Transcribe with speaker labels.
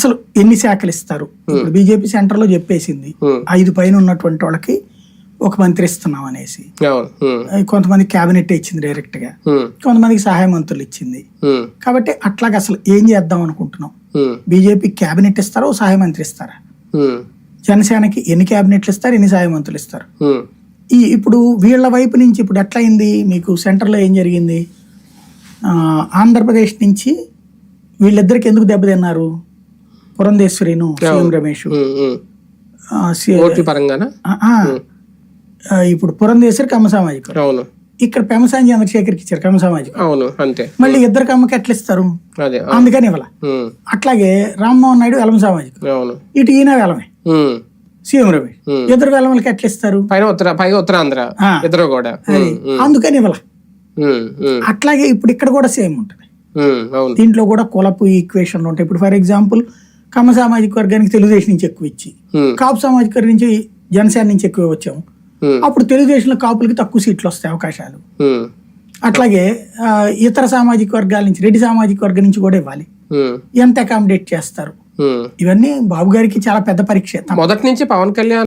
Speaker 1: అసలు ఎన్ని శాఖలు ఇస్తారు? ఇప్పుడు బీజేపీ సెంటర్లో చెప్పేసింది ఐదు పైన ఉన్నటువంటి వాళ్ళకి ఒక మంత్రి ఇస్తున్నాం అనేసి. కొంతమంది కేబినెట్ ఇచ్చింది
Speaker 2: డైరెక్ట్గా
Speaker 1: కొంతమందికి సహాయ మంత్రులు ఇచ్చింది. కాబట్టి అట్లాగ అసలు ఏం చేద్దాం అనుకుంటున్నాం? బీజేపీ కేబినెట్ ఇస్తారా సహాయ మంత్రి ఇస్తారా? జనసేనకి ఎన్ని కేబినెట్లు ఇస్తారు ఎన్ని సహాయ మంత్రులు ఇస్తారు? ఈ ఇప్పుడు వీళ్ళ వైపు నుంచి ఇప్పుడు ఎట్లా అయింది మీకు సెంటర్లో ఏం జరిగింది? ఆంధ్రప్రదేశ్ నుంచి వీళ్ళిద్దరికి ఎందుకు దెబ్బతిన్నారు? పురంధేశ్వరిను సీఎం రమేష్. ఇప్పుడు పురంధేశ్వరి కమ్మ సామాజిక
Speaker 2: అవును.
Speaker 1: ఇక్కడ పెమసాని చంద్రశేఖర్కి ఇచ్చారు కమ్మ సామాజిక
Speaker 2: అవును అంతే.
Speaker 1: మళ్ళీ ఇద్దరు కమ్మకి ఎట్లా ఇస్తారు? అందుకని ఇవ్వాల. అట్లాగే రామ్మోహన్ నాయుడు వెలమ సామాజిక ఇటు ఈయన వెలమే. సీఎం రమేష్. ఇద్దరు వెలమలకి ఎట్లా ఇస్తారు?
Speaker 2: పైన ఉత్తర పైగా ఉత్తరాంధ్ర. ఇద్దరు కూడా.
Speaker 1: అందుకని ఇవ్వాల. అట్లాగే ఇప్పుడు ఇక్కడ కూడా సేమ్ ఉంటుంది. దీంట్లో కూడా కులపు ఈక్వేషన్లు ఉంటాయి. ఇప్పుడు ఫర్ ఎగ్జాంపుల్ కమ్మ సామాజిక వర్గానికి తెలుగుదేశం నుంచి ఎక్కువ ఇచ్చి
Speaker 2: ఉమ్,
Speaker 1: కాపు సామాజిక వర్గం నుంచి జనసేన నుంచి ఎక్కువ వచ్చాము
Speaker 2: ఉమ్,
Speaker 1: అప్పుడు తెలుగుదేశంలో కాపులకి తక్కువ సీట్లు వస్తాయి అవకాశాలు.
Speaker 2: ఉమ్,
Speaker 1: అట్లాగే ఇతర సామాజిక వర్గాల నుంచి రెడ్డి సామాజిక వర్గం నుంచి కూడా ఇవ్వాలి. ఎంత అకామిడేట్ చేస్తారు. ఇవన్నీ బాబు గారికి చాలా పెద్ద పరీక్ష
Speaker 2: మొదటి నుంచి పవన్ కళ్యాణ్